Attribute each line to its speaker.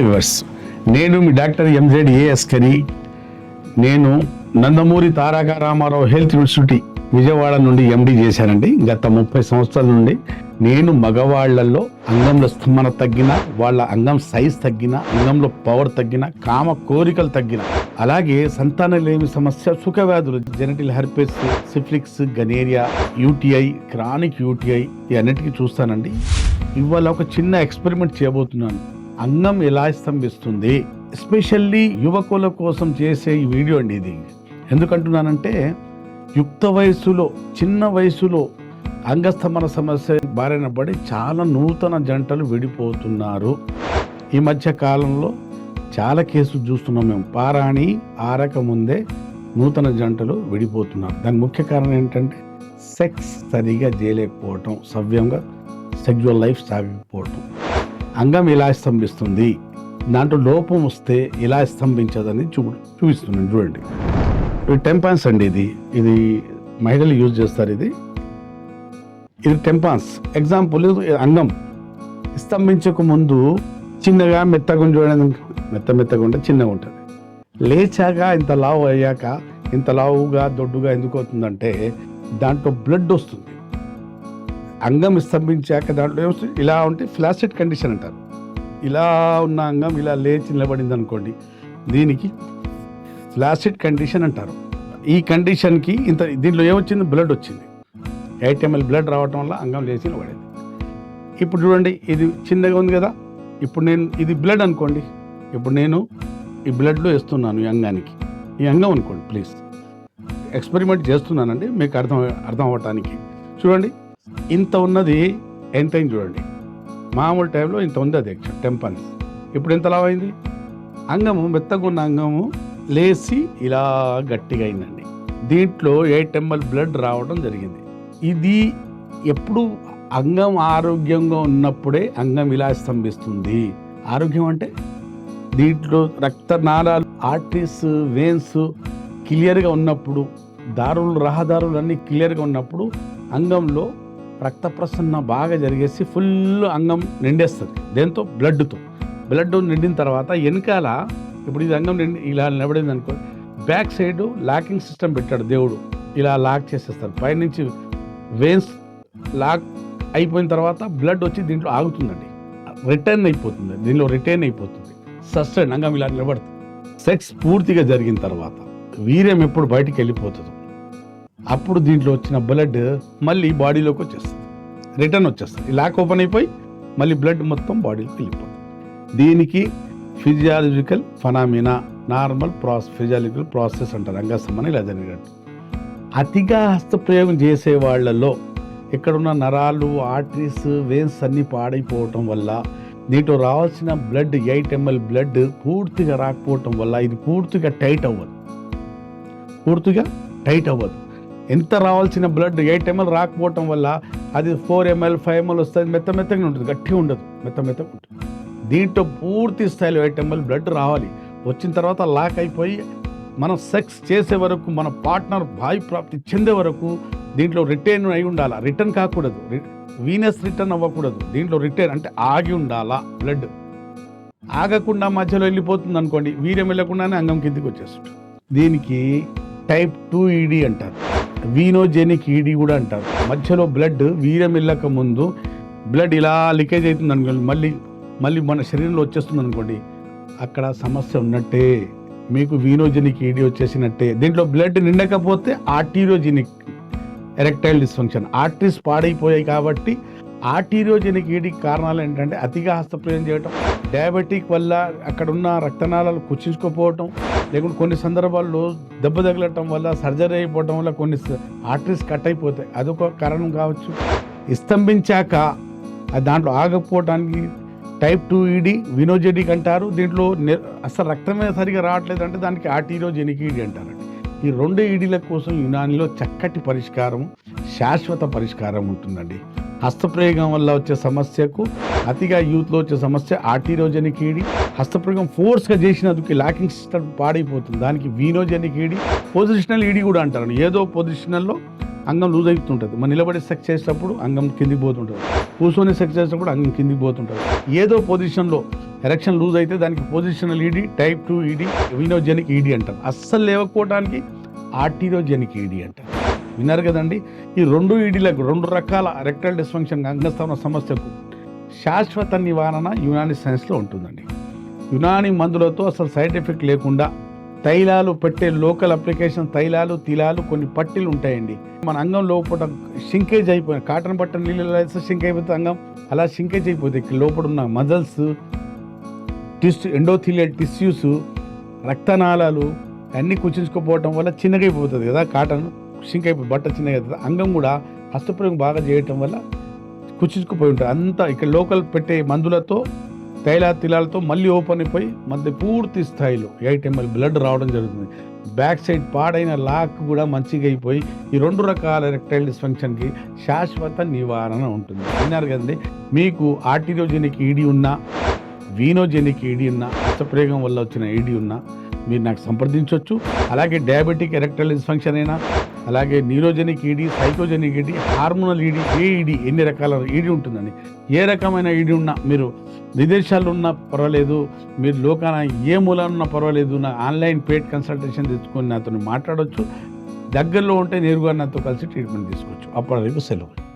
Speaker 1: Viewers నేను మీ doctor MZ ఏఎస్ కరి నేను నందమూరి తారక రామారావు హెల్త్ యూనివర్సిటీ విజయవాడ నుండి ఎండి చేశానండి. గత ముప్పై సంవత్సరాల నుండి నేను మగవాళ్ళలో అంగంలో స్థమన తగ్గిన వాళ్ళ అంగం సైజ్ తగ్గిన అంగంలో పవర్ తగ్గిన కామ కోరికలు తగ్గిన. అలాగే సంతానలేమి సమస్య సుఖవ్యాధులు genital herpes syphilis gonorrhoea UTI chronic UTI ఇవన్నిటికీ చూస్తానండి. ఇవాళ ఒక చిన్న ఎక్స్పెరిమెంట్ చేయబోతున్నాను. అన్నం ఎలా స్తంభిస్తుంది? ఎస్పెషల్లీ యువకుల కోసం చేసే ఈ వీడియో అండి ఇది. ఎందుకంటున్నానంటే యుక్త వయసులో చిన్న వయసులో అంగస్తంభన సమస్య బారిన పడి చాలా నూతన జంటలు విడిపోతున్నారు. ఈ మధ్య కాలంలో చాలా కేసులు చూస్తున్నాం మేము. పారాణి ఆరక ముందే నూతన జంటలు విడిపోతున్నారు. దాని ముఖ్య కారణం ఏంటంటే సెక్స్ సరిగా చేయలేకపోవటం సవ్యంగా సెక్జువల్ లైఫ్ సాగకపోవటం అంగం ఇలా స్తంభిస్తుంది. దాంట్లో లోపం వస్తే ఇలా స్తంభించదని చూ చూపిస్తున్నాను చూడండి. ఇది టెంపాన్స్ అండి ఇది. ఇది మహిళలు యూజ్ చేస్తారు ఇది. ఇది టెంపాన్స్. ఎగ్జాంపుల్ అంగం. స్తంభించక ముందు చిన్నగా మెత్తగా చూడండి మెత్త మెత్తగా ఉంటే చిన్నగా ఉంటుంది. లేచాక ఇంత లావు అయ్యాక ఇంత లావుగా దొడ్డుగా ఎందుకు అవుతుందంటే దాంట్లో బ్లడ్ వస్తుంది. అంగం స్తంభించాక దాంట్లో ఏమొస్తుంది ఇలా ఉంటే ఫ్లాసిడ్ కండిషన్ అంటారు. ఇలా ఉన్న అంగం ఇలా లేచి నిలబడింది అనుకోండి దీనికి ఫ్లాసిడ్ కండిషన్ అంటారు. ఈ కండిషన్కి ఇంత దీంట్లో ఏమొచ్చింది? బ్లడ్ వచ్చింది. ఎయిట్ ఎంఎల్ బ్లడ్ రావటం వల్ల అంగం లేచి నిలబడింది. ఇప్పుడు చూడండి ఇది చిన్నగా ఉంది కదా. ఇప్పుడు నేను ఇది బ్లడ్ అనుకోండి. ఇప్పుడు నేను ఈ బ్లడ్లో వేస్తున్నాను ఈ అంగానికి. ఈ అంగం అనుకోండి ప్లీజ్. ఎక్స్పెరిమెంట్ చేస్తున్నానండి మీకు అర్థం అర్థం అవ్వటానికి. చూడండి ఇంత ఉన్నది ఎంత చూడండి. మామూలు టైంలో ఇంత ఉంది అది టెంపన్స్ ఇప్పుడు ఎంత లావైంది అంగము మెత్తగా ఉన్న అంగము లేచి ఇలా గట్టిగా అయిందండి. దీంట్లో ఎయిట్ ఎంఎల్ బ్లడ్ రావడం జరిగింది. ఇది ఎప్పుడు అంగం ఆరోగ్యంగా ఉన్నప్పుడే అంగం ఇలా స్తంభిస్తుంది. ఆరోగ్యం అంటే? దీంట్లో రక్తనాళాలు ఆర్టరీస్ వేన్స్ క్లియర్గా ఉన్నప్పుడు దారులు రహదారులు అన్నీ క్లియర్గా ఉన్నప్పుడు అంగంలో రక్త ప్రసరణ బాగా జరిగేసి ఫుల్ అంగం నిండేస్తుంది. దేంతో? బ్లడ్తో బ్లడ్ నిండిన తర్వాత వెనకాల ఇప్పుడు ఇది అంగం నిండి ఇలా నిలబడింది అనుకో బ్యాక్ సైడ్ లాకింగ్ సిస్టమ్ పెట్టాడు దేవుడు. ఇలా లాక్ చేసేస్తారు. పైనుంచి వెయిన్స్ లాక్ అయిపోయిన తర్వాత బ్లడ్ వచ్చి దీంట్లో ఆగుతుందండి. రిటర్న్ అయిపోతుంది. దీనిలో రిటర్న్ అయిపోతుంది. సస్టైన్ అంగం ఇలా నిలబడుతుంది. సెక్స్ పూర్తిగా జరిగిన తర్వాత వీర్యం ఎప్పుడు బయటికి వెళ్ళిపోతుందో. అప్పుడు దీంట్లో వచ్చిన బ్లడ్ మళ్ళీ బాడీలోకి వచ్చేస్తుంది. రిటర్న్ వచ్చేస్తుంది. లాక్ ఓపెన్ అయిపోయి మళ్ళీ బ్లడ్ మొత్తం బాడీలోకి వెళ్ళిపోతుంది. దీనికి physiological phenomena normal process physiological process అంటారు. అంగస్తమని ఇలా జరిగినట్టు అతిగా హస్తప్రయోగం చేసే వాళ్ళలో ఇక్కడున్న నరాలు ఆర్టరీస్ వేన్స్ అన్నీ పాడైపోవటం వల్ల దీంట్లో రావాల్సిన బ్లడ్ ఎయిట్ ఎంఎల్ బ్లడ్ పూర్తిగా రాకపోవటం వల్ల ఇది పూర్తిగా టైట్ అవ్వదు. పూర్తిగా టైట్ అవ్వదు. ఎంత రావాల్సిన బ్లడ్ ఎయిట్ ఎంఎల్ రాకపోవటం వల్ల అది ఫోర్ ఎంఎల్ ఫైవ్ ఎంఎల్ వస్తుంది మెత్త మెత్తగా ఉంటుంది గట్టిగా ఉండదు మెత్త మెత్తగా ఉంటుంది. దీంట్లో పూర్తి స్థాయిలో ఎయిట్ ఎంఎల్ బ్లడ్ రావాలి. వచ్చిన తర్వాత లాక్ అయిపోయి మనం సెక్స్ చేసే వరకు మన పార్ట్నర్ భావి ప్రాప్తి చెందే వరకు దీంట్లో రిటర్న్ అయి ఉండాలా? రిటర్న్ కాకూడదు. వీనస్ రిటర్న్ అవ్వకూడదు. దీంట్లో రిటర్న్ అంటే ఆగి ఉండాలా? బ్లడ్ ఆగకుండా మధ్యలో వెళ్ళిపోతుంది అనుకోండి వీర్యం వెళ్ళకుండానే అంగం కిందికి వచ్చేస్తుంది. దీనికి టైప్ టూ ఈడీ అంటారు. వీనోజెనిక్ ఈడీ కూడా అంటారు. మధ్యలో బ్లడ్ వీర్యం వెళ్ళక ముందు బ్లడ్ ఇలా లీకేజ్ అవుతుంది అనుకోండి మళ్ళీ మళ్ళీ మన శరీరంలో వచ్చేస్తుంది అనుకోండి అక్కడ సమస్య ఉన్నట్టే మీకు వీనోజెనిక్ ఈడీ వచ్చేసినట్టే. దీంట్లో బ్లడ్ నిండకపోతే ఆర్టీరియోజెనిక్ ఎరెక్టైల్ డిస్ఫంక్షన్ ఆర్టరీస్ పాడైపోయాయి కాబట్టి ఆర్టీరియోజెనిక్ ఈడికి కారణాలు ఏంటంటే అతిగా హస్తప్రయోగం చేయటం డయాబెటిక్ వల్ల అక్కడ ఉన్న రక్తనాళాలు కుచించుకోపోవటం లేకుంటే కొన్ని సందర్భాల్లో దెబ్బ తగలటం వల్ల సర్జరీ అయిపోవటం వల్ల కొన్ని ఆర్టరీస్ కట్ అయిపోతాయి. అదొక కారణం కావచ్చు. స్తంభించాక దాంట్లో ఆగకపోవడానికి టైప్ టూ ఈడీ వినోజెనిక్ అంటారు. దీంట్లో అసలు రక్తమే సరిగా రావట్లేదు అంటే దానికి ఆర్టీరోజెనిక్ ఈడీ అంటారండి. ఈ రెండు ఈడీల కోసం యునానిలో చక్కటి పరిష్కారం శాశ్వత పరిష్కారం ఉంటుందండి. హస్తప్రయోగం వల్ల వచ్చే సమస్యకు అతిగా యూత్లో వచ్చే సమస్య ఆర్టీరోజెనిక్ ఈడి హస్తప్రయోగం ఫోర్స్గా చేసినందుకు లాకింగ్ సిస్టమ్ పాడైపోతుంది. దానికి వీనోజెనిక్ ఈడి పొజిషనల్ ఈడి కూడా అంటారు ఏదో పొజిషనల్లో అంగం లూజ్ అవుతుంటుంది మన నిలబడి సెక్స్ చేసేటప్పుడు అంగం కిందికి పోతుంటుంది. కూర్చొని సెక్స్ చేసేటప్పుడు అంగం కిందికి పోతుంటుంది. ఏదో పొజిషన్లో ఎరెక్షన్ లూజ్ అయితే దానికి positional ED type two ED venogenic ED అంటారు. అస్సలు లేవకపోవడానికి ఆర్టీరోజెనిక్ ఈడీ అంటారు. విన్నారు కదండి? ఈ రెండు ఈడీలకు రెండు రకాల రెక్టల్ డిస్ఫంక్షన్ అంగస్థాన సమస్యకు శాశ్వత నివారణ యునాని సైన్స్లో ఉంటుందండి. యునాని మందులతో అసలు సైడ్ ఎఫెక్ట్ లేకుండా తైలాలు పెట్టే లోకల్ అప్లికేషన్ తైలాలు తిలాలు కొన్ని పట్టీలు ఉంటాయండి. మన అంగం లోపల షింకేజ్ అయిపోయింది కాటన్ బట్టన్ నీళ్ళు వేస్తే షింక్ అయిపోతే అంగం. అలా షింకేజ్ అయిపోతుంది. లోపల ఉన్న మజల్స్ టిస్ ఎండోథీలియల్ టిష్యూస్ రక్తనాళాలు అన్నీ కుచించుకోపోవటం వల్ల చిన్నగా అయిపోతుంది కదా కాటన్. షింక్ అయిపోయి బట్ట చిన్నగా అవుతుంది అంగం కూడా హస్తప్రయోగం బాగా చేయటం వల్ల కుచించుకుపోయి ఉంటుంది అంతా ఇక్కడ లోకల్ పెట్టే మందులతో తైలాతిలాలతో మళ్ళీ ఓపెన్ అయిపోయి మధ్య పూర్తి స్థాయిలో ఎయిట్ ఎంఎల్ బ్లడ్ రావడం జరుగుతుంది. బ్యాక్ సైడ్ పాడైన లాక్ కూడా మంచిగా అయిపోయి ఈ రెండు రకాల రెక్టైల్ డిస్ఫంక్షన్కి శాశ్వత నివారణ ఉంటుంది. అన్నారు కదండి మీకు ఆర్టీరోజెనిక్ ఈడీ ఉన్నా వీనోజెనిక్ ఈడీ ఉన్నా అష్టప్రయోగం వల్ల వచ్చిన ఈడీ ఉన్నా మీరు నాకు సంప్రదించవచ్చు అలాగే డయాబెటిక్ ఎరెక్టైల్ డిస్ఫంక్షన్ అయినా అలాగే neurogenic ED psychogenic ED hormonal ED ఏ ఈడీ ఎన్ని రకాల ఈడీ ఉంటుందని ఏ రకమైన ఈడీ ఉన్నా మీరు విదేశాల్లో ఉన్నా పర్వాలేదు మీరు లోకాన ఏ మూలాన ఉన్నా పర్వాలేదు నా ఆన్లైన్ పేడ్ కన్సల్టేషన్ తెచ్చుకొని నాతో మాట్లాడవచ్చు దగ్గరలో ఉంటే నేరుగా నాతో కలిసి ట్రీట్మెంట్ తీసుకోవచ్చు. అప్పటి వరకు సెలవు.